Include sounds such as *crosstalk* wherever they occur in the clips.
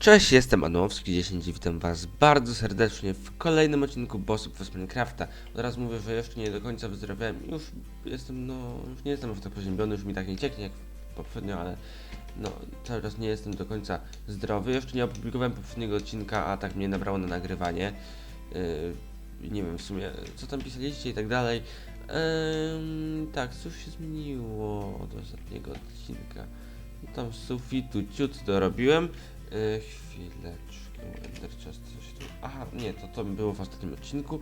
Cześć, jestem Anowski 10 i witam was bardzo serdecznie w kolejnym odcinku Bossów z Minecrafta. Od razu mówię, że jeszcze nie do końca wyzdrowiałem, już jestem, no, już nie jestem w to poziębiony, już mi tak nie cieknie jak poprzednio, ale no, cały czas nie jestem do końca zdrowy. Jeszcze nie opublikowałem poprzedniego odcinka, a tak mnie nabrało na nagrywanie. Yy, nie wiem w sumie, co tam pisaliście i tak dalej. Ym, tak, cóż się zmieniło od ostatniego odcinka? Tam z sufitu ciut dorobiłem. Yy, chwileczkę, coś tu. Aha, nie, to to było w ostatnim odcinku.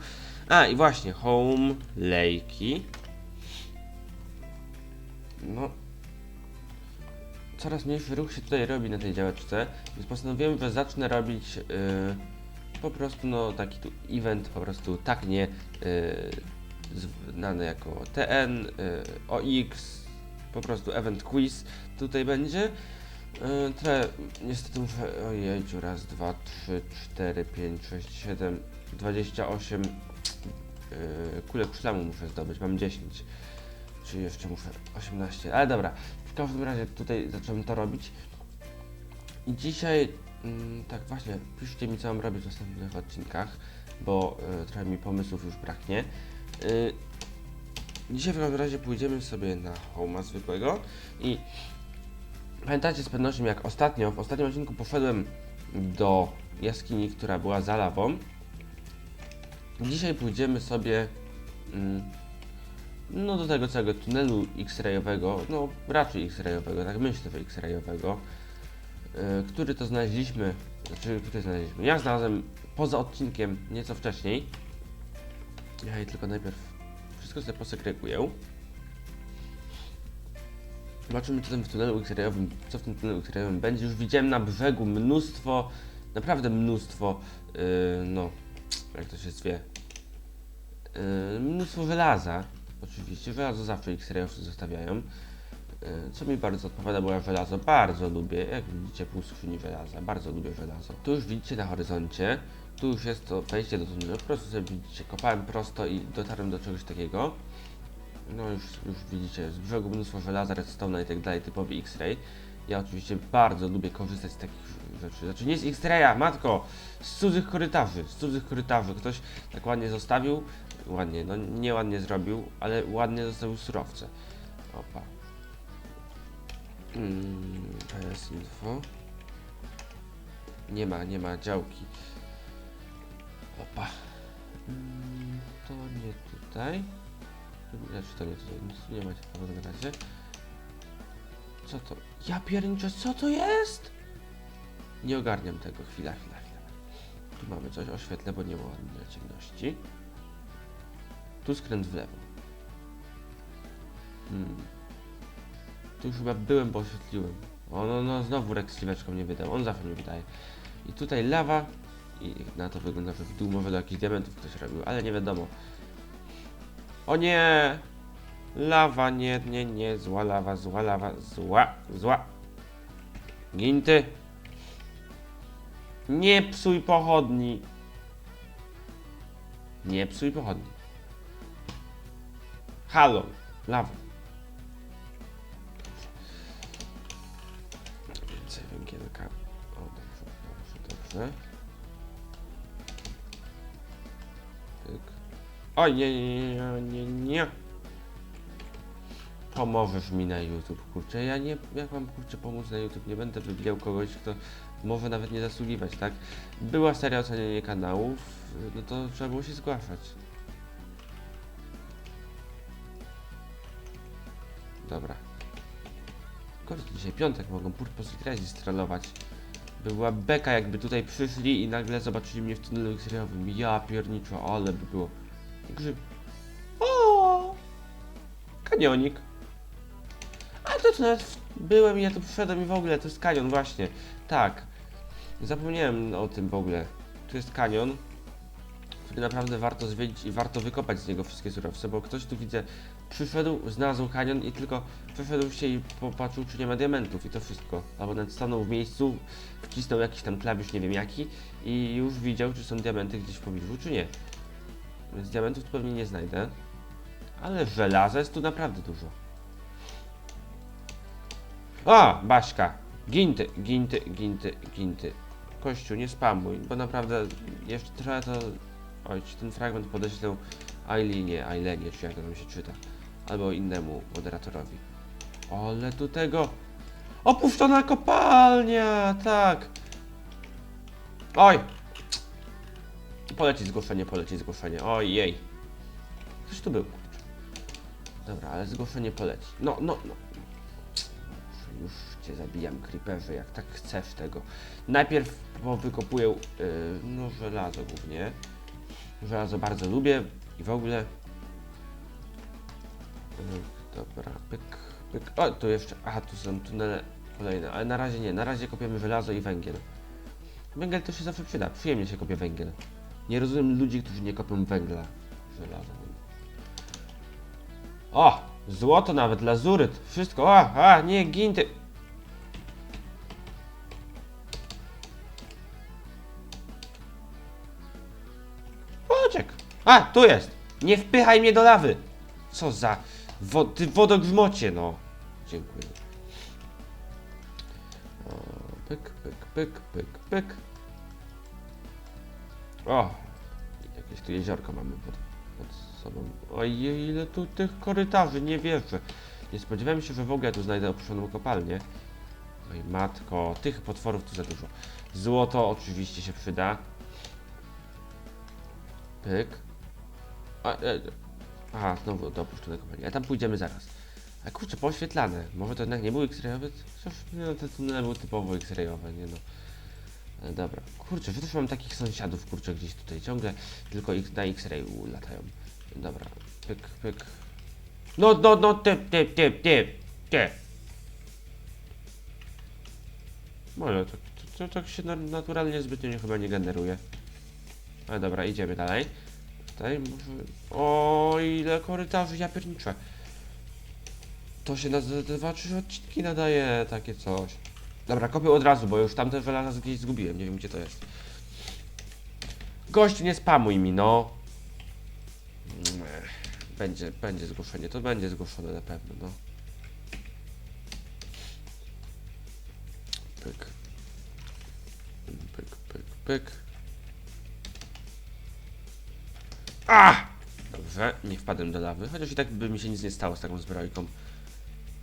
A, i właśnie, Home Lakey. No. Coraz mniejszy ruch się tutaj robi na tej działeczce, więc postanowiłem, że zacznę robić yy, po prostu no taki tu event, po prostu tak nie yy, znany jako TN, yy, OX, po prostu event quiz tutaj będzie. Trochę, niestety muszę, ojejciu, raz, dwa, trzy, cztery, pięć, sześć, siedem, dwadzieścia osiem yy, kulek szlamu muszę zdobyć, mam 10, czyli jeszcze muszę? 18, ale dobra, w każdym razie tutaj zacząłem to robić. I dzisiaj, mm, tak właśnie, piszcie mi co mam robić w następnych odcinkach, bo yy, trochę mi pomysłów już braknie. Yy, Dzisiaj w każdym razie pójdziemy sobie na Homa zwykłego i pamiętacie z pewnością jak ostatnio, w ostatnim odcinku poszedłem do jaskini, która była za lawą. Dzisiaj pójdziemy sobie mm, no do tego całego tunelu X-rayowego, no raczej X-rayowego, tak myślę, że X-rayowego, yy, który to znaleźliśmy, znaczy który znaleźliśmy, ja znalazłem poza odcinkiem nieco wcześniej. Ja jej tylko najpierw wszystko sobie posegreguję. Zobaczymy co tam w tunelu co w tym tunelu X-rayowym będzie. Już widziałem na brzegu mnóstwo, naprawdę mnóstwo, yy, no, jak to się zwie, yy, mnóstwo żelaza. Oczywiście, żelazo zawsze X-rayowcy zostawiają. Yy, co mi bardzo odpowiada, bo ja żelazo bardzo lubię. Jak widzicie, pół skrzyni żelaza, bardzo lubię żelazo. Tu już widzicie na horyzoncie, tu już jest to wejście do tunelu. Po prostu sobie widzicie, kopałem prosto i dotarłem do czegoś takiego. No już, już widzicie, z brzegu mnóstwo żelaza, redstone'a i tak dalej, typowy X-ray. Ja oczywiście bardzo lubię korzystać z takich rzeczy. Znaczy nie z X-raya, matko! Z cudzych korytarzy, z cudzych korytarzy. Ktoś tak ładnie zostawił, ładnie, no nie ładnie zrobił, ale ładnie zostawił surowce. Opa. Mm, PS info. Nie ma, nie ma działki. Opa. Mm, to nie tutaj. Znaczy to nie nic tu nie macie w każdym razie. Co to? Ja pierniczę, co to jest? Nie ogarniam tego, chwila, chwila, chwila. Tu mamy coś, oświetlę, bo nie ma ciemności. Tu skręt w lewo. Hmm. Tu już chyba byłem, bo oświetliłem. O, no, no, znowu Rex śliweczką nie wydał, on zawsze mi wydaje. I tutaj lawa, i na to wygląda, że w dół może do jakichś diamentów ktoś robił, ale nie wiadomo. O nie! Lawa, nie, nie, nie, zła lawa, zła lawa, zła, zła. Ginty. Nie psuj pochodni. Nie psuj pochodni. Halo, lawa. Więcej węgielka. O, dobrze, dobrze, dobrze. Oj, nie, nie, nie, nie, nie. Pomożesz mi na YouTube, kurczę. Ja nie, jak mam kurczę pomóc na YouTube? Nie będę wybijał kogoś, kto może nawet nie zasługiwać, tak? Była seria oceniania kanałów, no to trzeba było się zgłaszać. Dobra. Kurde, dzisiaj piątek, mogą Purpose Crisis strollować. By była beka, jakby tutaj przyszli i nagle zobaczyli mnie w tunelu X-rayowym. Ja pierniczo, ale by było. Grzyb. O! Kanionik. A to tu nawet byłem i ja tu przyszedłem i w ogóle, to jest kanion właśnie. Tak. Zapomniałem o tym w ogóle. Tu jest kanion, który naprawdę warto zwiedzić i warto wykopać z niego wszystkie surowce, bo ktoś tu widzę, przyszedł, znalazł kanion i tylko przeszedł się i popatrzył, czy nie ma diamentów i to wszystko. Albo nawet stanął w miejscu, wcisnął jakiś tam klawisz, nie wiem jaki i już widział, czy są diamenty gdzieś w pobliżu, czy nie. Więc diamentów tu pewnie nie znajdę. Ale żelaza jest tu naprawdę dużo. O! Baśka! Ginty, ginty, ginty, ginty. Kościół, nie spamuj, bo naprawdę jeszcze trzeba to... Oj, ten fragment podeślę Ailinie, Ailenie, czy jak to tam się czyta. Albo innemu moderatorowi. Ale tu tego... Opuszczona kopalnia, tak. Oj! Poleci zgłoszenie, poleci zgłoszenie. Ojej. Ktoś tu był. Dobra, ale zgłoszenie poleci. No, no, no. Już cię zabijam, creeperze, jak tak chcesz tego. Najpierw wykopuję, yy, no, żelazo głównie. Żelazo bardzo lubię i w ogóle. Yy, dobra, pyk, pyk. O, tu jeszcze. Aha, tu są tunele kolejne, ale na razie nie. Na razie kopiemy żelazo i węgiel. Węgiel to się zawsze przyda. Przyjemnie się kopie węgiel. Nie rozumiem ludzi, którzy nie kopią węgla. Żelaza. O! Złoto nawet, lazuryt, wszystko. O, a, nie, gin ty. Poczek. A, tu jest. Nie wpychaj mnie do lawy. Co za... Wo ty wodogrzmocie, no. Dziękuję. O, pyk, pyk, pyk, pyk, pyk. O! Jakieś tu jeziorko mamy pod, pod sobą. Ojej, ile tu tych korytarzy, nie wierzę. Nie spodziewałem się, że w ogóle tu znajdę opuszczoną kopalnię. Oj, matko, tych potworów tu za dużo. Złoto oczywiście się przyda. Pyk. A, e, aha, znowu do opuszczonej kopalni. A tam pójdziemy zaraz. A kurczę, poświetlane. Może to jednak nie były X-rayowe? Chociaż nie, no, te tunele były typowo X-rayowe, nie no. E, Dobra, kurczę, że też mam takich sąsiadów, kurczę, gdzieś tutaj ciągle, tylko ich na X-rayu latają. Dobra, pyk, pyk. No, no, no, ty, ty, ty, ty, ty. Może, to, to, to tak się na- naturalnie zbytnio chyba nie generuje. Ale dobra, idziemy dalej. Tutaj może... O, ile korytarzy, ja pierniczę. To się na dwa, trzy odcinki nadaje, takie coś. Dobra, kopię od razu, bo już tamte żelaza gdzieś zgubiłem, nie wiem gdzie to jest. Gościu, nie spamuj mi, no. Będzie, będzie zgłoszenie, to będzie zgłoszone na pewno, no. Pyk. Pyk, pyk, pyk. A! Dobrze, nie wpadłem do lawy, chociaż i tak by mi się nic nie stało z taką zbrojką.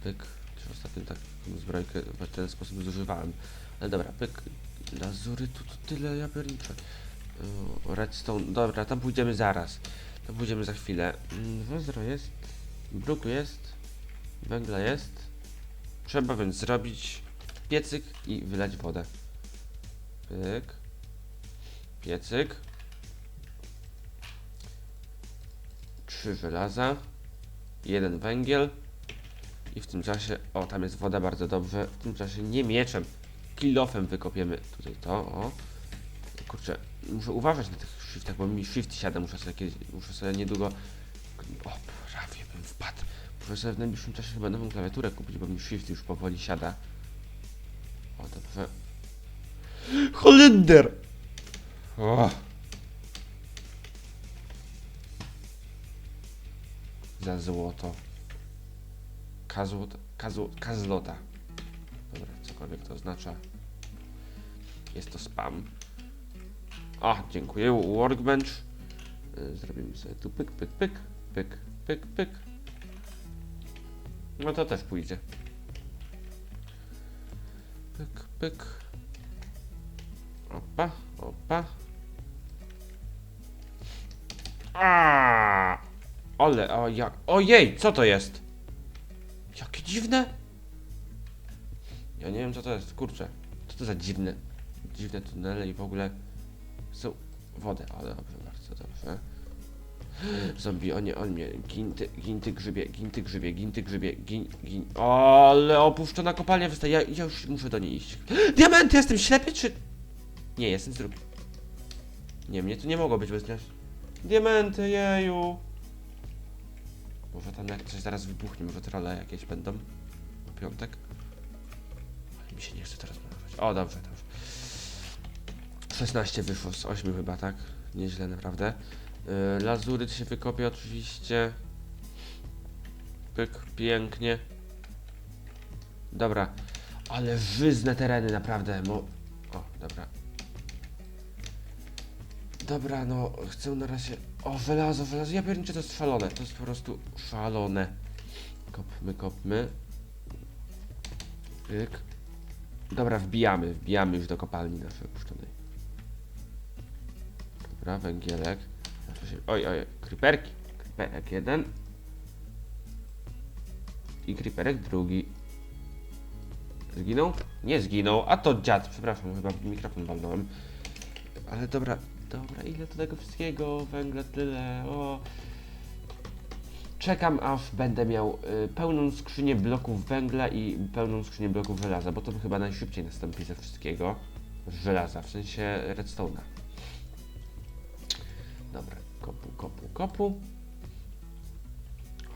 Pyk. Ostatnio taką zbrojkę w ten sposób zużywałem. Ale dobra, pyk. Lazury, tu, tu tyle, ja pierniczę. Redstone, dobra, tam pójdziemy zaraz. Tam pójdziemy za chwilę. Mm, Wezro jest, bruku jest, węgla jest. Trzeba więc zrobić piecyk i wylać wodę. Pyk. Piecyk. Trzy żelaza. Jeden węgiel. I w tym czasie, o tam jest woda bardzo dobrze, w tym czasie nie mieczem, kilofem wykopiemy tutaj to, o. Kurczę, muszę uważać na tych shiftach, bo mi shift siada, muszę sobie, jakieś, muszę sobie niedługo, o prawie bym wpadł. Muszę sobie w najbliższym czasie chyba nową klawiaturę kupić, bo mi shift już powoli siada. O, dobrze. Holender! O. Za złoto. Kazlota. Dobra, cokolwiek to oznacza. Jest to spam. A, dziękuję. Workbench. Y, Zrobimy sobie tu pyk, pyk, pyk, pyk, pyk, pyk. No to też pójdzie. Pyk, pyk. Opa, opa. A! Ale, o jak, ojej, co to jest? Jakie dziwne. Ja nie wiem co to jest, kurczę. Co to za dziwne, dziwne tunele i w ogóle są wodę. Ale dobrze, bardzo dobrze. Zombie, o nie, on mnie. Ginty, ginty grzybie, ginty grzybie, ginty grzybie, gin, gin. Ale opuszczona kopalnia wystaje. Ja, ja już muszę do niej iść. Diamenty, jestem ślepy czy... Nie, jestem z. Nie, mnie tu nie mogło być bez. Diamenty, jeju. Może tam jak coś zaraz wybuchnie, może trolle jakieś będą. W piątek. Ale mi się nie chce teraz mnożyć. O, dobrze, dobrze. 16 wyszło z 8 chyba, tak? Nieźle naprawdę. Yy, lazuryt się wykopie oczywiście. Pyk, pięknie. Dobra. Ale żyzne tereny, naprawdę. Mo o, dobra. Dobra, no chcę na razie... O, żelazo, żelazo, ja pierniczę, to jest szalone, to jest po prostu szalone. Kopmy, kopmy. Pyk. Dobra, wbijamy, wbijamy już do kopalni naszej opuszczonej. Dobra, węgielek. Oj, oj, creeperki. Creeperek jeden. I creeperek drugi. Zginął? Nie zginął, a to dziad, przepraszam, chyba mikrofon walnąłem. Ale dobra, dobra, ile to tego wszystkiego, węgla tyle, o. Czekam aż będę miał y, pełną skrzynię bloków węgla i pełną skrzynię bloków żelaza, bo to chyba najszybciej nastąpi ze wszystkiego. Żelaza, w sensie redstone'a. Dobra, kopu, kopu, kopu.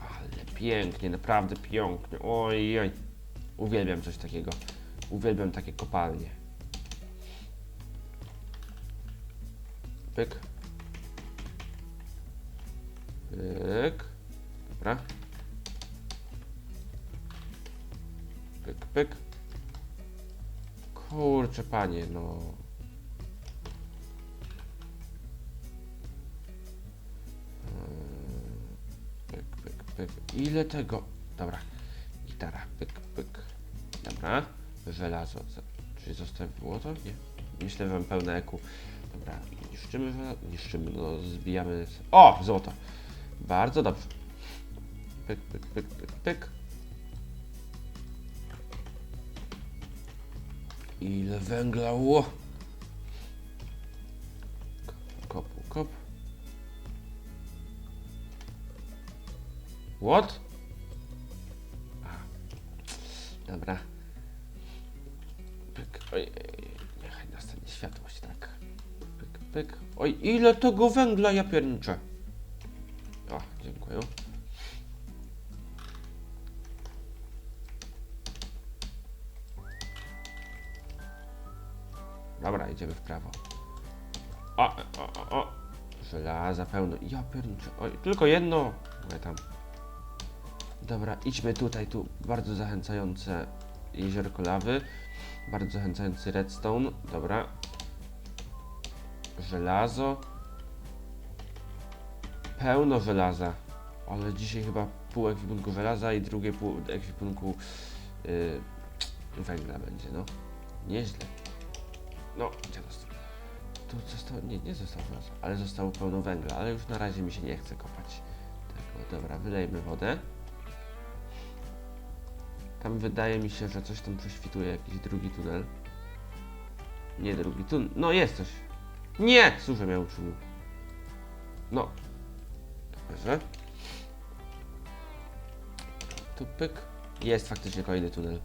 Ale pięknie, naprawdę pięknie. Oj. Uwielbiam coś takiego. Uwielbiam takie kopalnie. Pyk. Pyk. Dobra. Pyk, pyk. Kurczę, panie, no. Pyk, pyk, pyk. Ile tego? Dobra. Gitara. Pyk, pyk. Dobra. Żelazo. Czy zostawiło to? Nie. Myślę, że mam pełne eku. Dobra. Niszczymy. Niszczymy, no zbijamy. O! Złoto. Bardzo dobrze. Pyk, pyk, pyk, pyk, pyk. Ile węgla, ło! Kopu, kop. What? Dobra. Pyk, oj, Pyk, pyk. Oj, ile tego węgla ja pierniczę. O, dziękuję. Dobra, idziemy w prawo. O, o, o, o. Żelaza pełno. Ja pierniczę. Oj, tylko jedno. No tam. Dobra, idźmy tutaj, tu bardzo zachęcające jeziorko lawy. Bardzo zachęcający redstone. Dobra. Żelazo. Pełno żelaza. Ale dzisiaj chyba pół ekwipunku żelaza i drugie pół ekwipunku yy, węgla będzie, no. Nieźle. No, gdzie został? Tu zostało, nie, nie zostało żelaza, ale zostało pełno węgla, ale już na razie mi się nie chce kopać tego. Dobra, wylejmy wodę. Tam wydaje mi się, że coś tam prześwituje, jakiś drugi tunel. Nie drugi tunel, no jest coś. Nie! Słuchaj, miał uczynił. No. Dobrze. Tu pyk. Jest faktycznie kolejny tunel.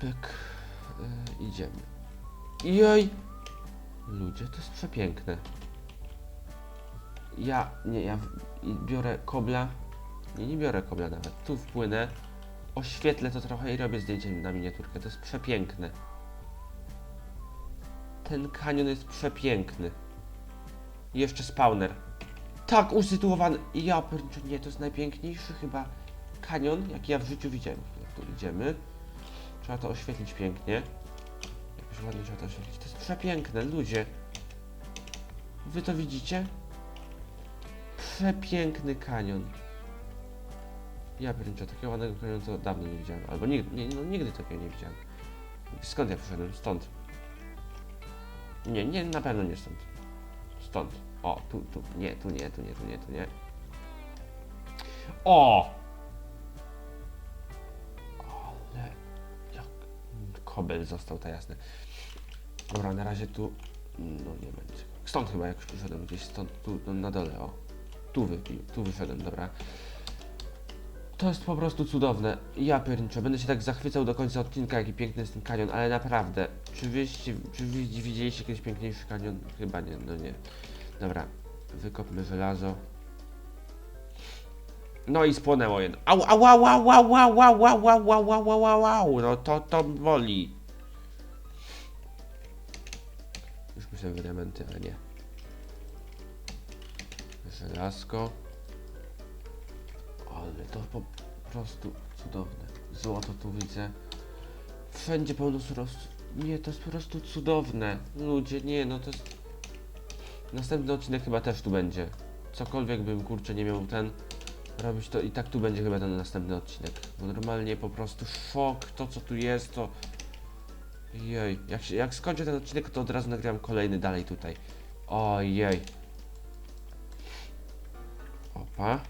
Pyk. Yy, idziemy. Jej! Ludzie, to jest przepiękne. Ja, nie, ja biorę kobla. Nie, nie biorę kobla nawet. Tu wpłynę. Oświetlę to trochę i robię zdjęcie na miniaturkę. To jest przepiękne. Ten kanion jest przepiękny. Jeszcze spawner. Tak usytuowany. Ja pierniczę, nie, to jest najpiękniejszy chyba kanion, jaki ja w życiu widziałem. Tu idziemy. Trzeba to oświetlić pięknie. Jakoś ładnie trzeba to oświetlić. To jest przepiękne, ludzie. Wy to widzicie? Przepiękny kanion. Ja pierniczę, takiego ładnego kanionu to dawno nie widziałem. Albo nigdy, nie, no, nigdy takiego nie widziałem. Skąd ja przyszedłem? Stąd. Nie, nie, na pewno nie stąd. Stąd. O, tu, tu, nie, tu nie, tu nie, tu nie, tu nie. O! Ale jak kobel został, to jasne. Dobra, na razie tu, no nie będzie. Stąd chyba jakoś przyszedłem, gdzieś stąd, tu, no, na dole, o. Tu, wypił, tu wyszedłem, dobra. To jest po prostu cudowne. Ja pierniczę, będę się tak zachwycał do końca odcinka, jaki piękny jest ten kanion, ale naprawdę, czy czy widzieliście kiedyś piękniejszy kanion? Chyba nie, no nie. Dobra, wykopmy żelazo. No i spłonęło jedno. Au, au, au, au, au, au, au, au, au, au, au, au, au, au. No to, to boli. Już myślałem, diamenty, ale nie. Żelazko. Ale to po prostu cudowne. Złoto tu widzę. Wszędzie pełno surowców. Nie, to jest po prostu cudowne. Ludzie, nie, no to jest... Następny odcinek chyba też tu będzie. Cokolwiek bym, kurczę, nie miał ten... Robić to i tak tu będzie chyba ten następny odcinek. Bo normalnie po prostu szok, to co tu jest, to... Jej, jak, się, jak skończę ten odcinek, to od razu nagram kolejny dalej tutaj. Ojej. Opa.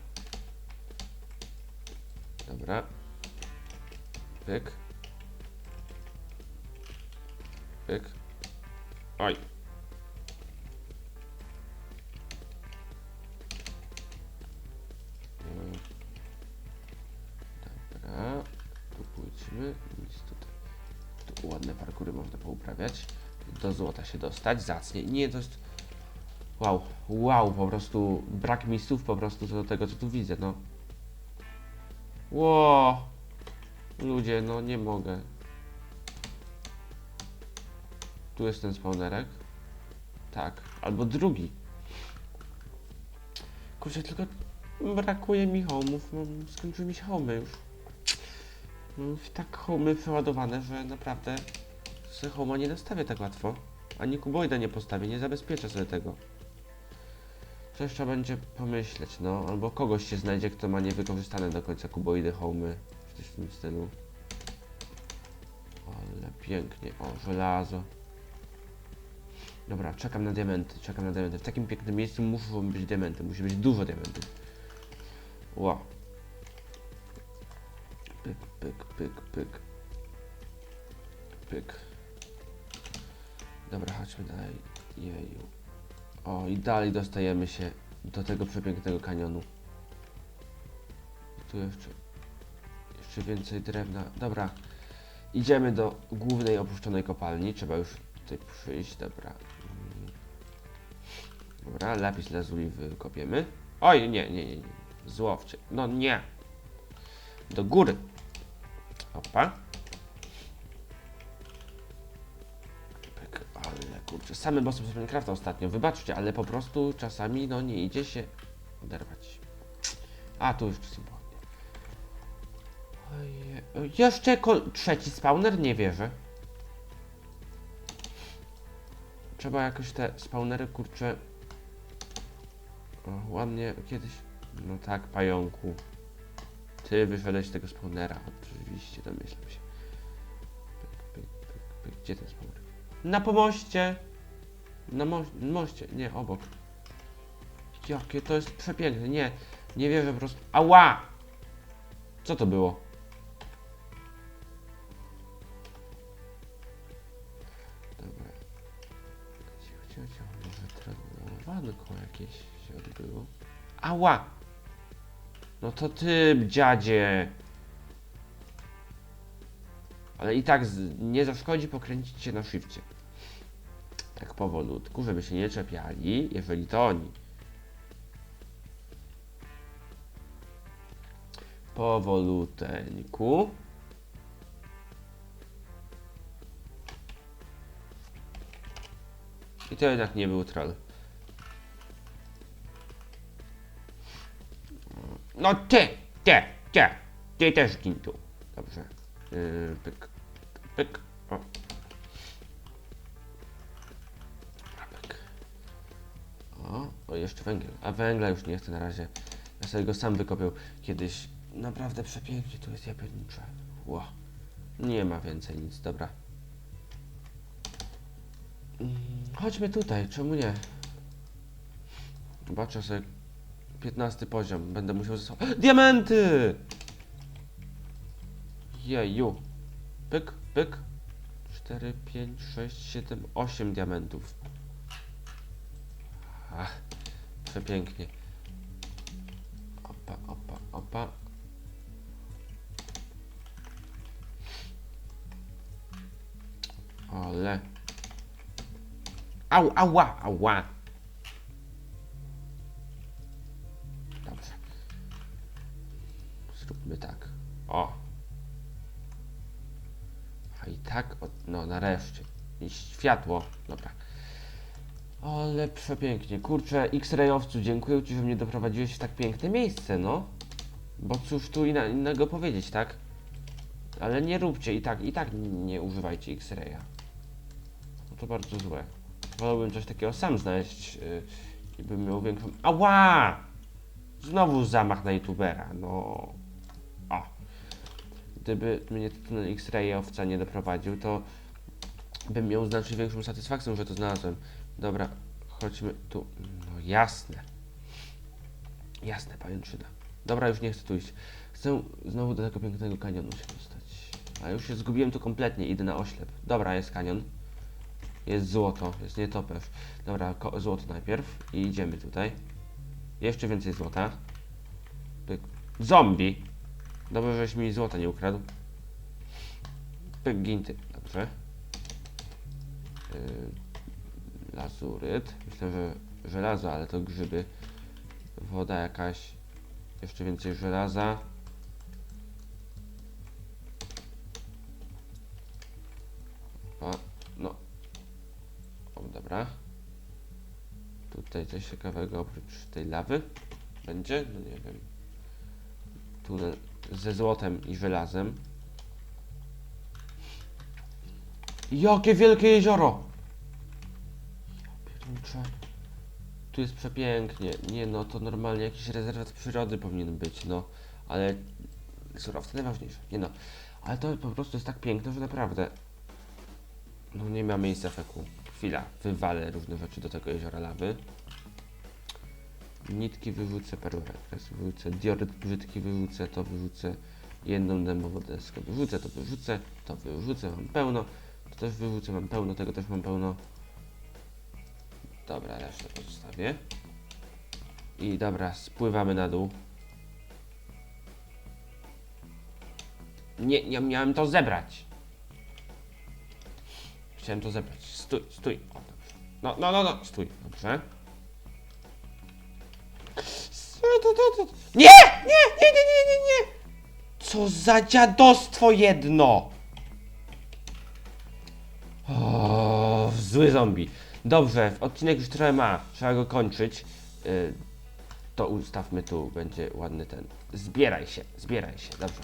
Dobra. Pyk. Pyk. Oj. Dobra. Tu pójdźmy. Nic tutaj. Tu ładne parkury można pouprawiać. Do złota się dostać. Zacnie. Nie, to jest... Wow. Wow, po prostu brak mi słów po prostu co do tego, co tu widzę, no. Ło! Ludzie, no nie mogę. Tu jest ten spawnerek. Tak, albo drugi. Kurczę, tylko brakuje mi homów. Mam, skończyły mi się homy już. Mam tak homy przeładowane, że naprawdę sobie homa nie nastawię tak łatwo. Ani kuboida nie postawię, nie zabezpieczę sobie tego. Coś trzeba będzie pomyśleć, no. Albo kogoś się znajdzie, kto ma niewykorzystane do końca kuboidy homy. Czy coś w tym stylu. Ale pięknie. O, żelazo. Dobra, czekam na diamenty, czekam na diamenty. W takim pięknym miejscu muszą być diamenty, musi być dużo diamentów. Wow. Pyk, pyk, pyk, pyk. Pyk. Dobra, chodźmy dalej. Jeju. O, i dalej dostajemy się do tego przepięknego kanionu. Tu jeszcze, jeszcze więcej drewna. Dobra, idziemy do głównej opuszczonej kopalni. Trzeba już tutaj przyjść, dobra. Mm. Dobra, lapis lazuli wykopiemy. Oj, nie, nie, nie, nie. Złowcie. No nie. Do góry. Opa. Kurczę, samym bossem z Minecrafta ostatnio, wybaczcie, ale po prostu czasami no nie idzie się oderwać. A, tu już symbol. Oje, o, Jeszcze trzeci spawner? Nie wierzę. Trzeba jakoś te spawnery, kurczę... O, ładnie kiedyś... No tak, pająku. Ty wyszedłeś tego spawnera, oczywiście, domyślam się. Gdzie ten spawner? Na pomoście! Na mo moście, nie, obok. Jakie to jest przepiękne, nie, nie wierzę po prostu. Ała! Co to było? Dobra. Jakieś się odbyło. Ała! No to ty, dziadzie! Ale i tak nie zaszkodzi pokręcić się na szybcie. Tak powolutku, żeby się nie czepiali, jeżeli to oni. Powoluteńku. I to jednak nie był troll. No ty, ty, ty, ty też gin tu. Dobrze. Yy, pyk, pyk, o. Pyk. O, o, jeszcze węgiel. A węgla już nie chcę na razie. Ja sobie go sam wykopię kiedyś. Naprawdę przepięknie tu jest japiernicze. Ło. Nie ma więcej nic, dobra. Mm, Chodźmy tutaj, czemu nie? Zobaczę sobie 15 poziom. Będę musiał ze sobą... *gasps* Diamenty! Jeju. Pyk, pyk. 4, 5, 6, 7, 8 diamentów. Ach, przepięknie. Opa, opa, opa. Ale. Au, ała, ała. Dobrze. Zróbmy tak. O. I tak, no nareszcie. I światło. Dobra. Ale przepięknie. Kurczę, X-Rayowcu, dziękuję Ci, że mnie doprowadziłeś w tak piękne miejsce, no. Bo cóż tu inna, innego powiedzieć, tak? Ale nie róbcie i tak, i tak nie używajcie X-Raya. to bardzo złe. Wolałbym coś takiego sam znaleźć yy, i bym miał większą... Ała! Znowu zamach na youtubera, no... Gdyby mnie tunel X-rayowca nie doprowadził, to bym miał znacznie większą satysfakcję, że to znalazłem. Dobra, chodźmy tu. No jasne. Jasne, pajęczyna. Dobra, już nie chcę tu iść. Chcę znowu do tego pięknego kanionu się dostać. A już się zgubiłem tu kompletnie, idę na oślep. Dobra, jest kanion. Jest złoto, jest nietoperz. Dobra, złoto najpierw i idziemy tutaj. Jeszcze więcej złota. Zombie! Dobrze, żeś mi złota nie ukradł. Pyk. Dobrze. Yy, lazuryt. Myślę, że żelazo, ale to grzyby. Woda jakaś. Jeszcze więcej żelaza. O, no. O, dobra. Tutaj coś ciekawego oprócz tej lawy będzie? No nie wiem. Tunel ze złotem i żelazem. Jakie wielkie jezioro! Tu jest przepięknie. Nie no, to normalnie jakiś rezerwat przyrody powinien być, no. Ale surowce najważniejsze. Nie no. Ale to po prostu jest tak piękne, że naprawdę... No nie ma miejsca feku. Chwila, wywalę różne rzeczy do tego jeziora lawy. Nitki wyrzucę, perłę wyrzucę, dioryt brzydki wyrzucę, to wyrzucę, jedną dębową deskę wyrzucę, to wyrzucę, to wyrzucę, mam pełno, to też wyrzucę, mam pełno, tego też mam pełno. Dobra, resztę pozostawię. I dobra, spływamy na dół. Nie, nie miałem to zebrać. Chciałem to zebrać. Stój, stój. No, no, no, no, stój. Dobrze. Nie! Nie, nie, nie, nie, nie, nie! Co za dziadostwo jedno! O, zły zombie. Dobrze, odcinek już trochę ma, trzeba go kończyć. Y, to ustawmy tu, będzie ładny ten. Zbieraj się, zbieraj się, dobrze.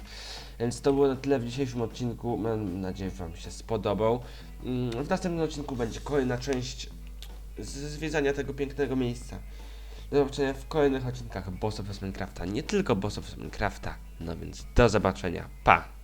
Więc to było na tyle w dzisiejszym odcinku. Mam nadzieję, że Wam się spodobał. Mm, W następnym odcinku będzie kolejna część zwiedzania tego pięknego miejsca. Do zobaczenia w kolejnych odcinkach Boss of Us Minecrafta. Nie tylko Boss of Us Minecrafta. No więc do zobaczenia. Pa!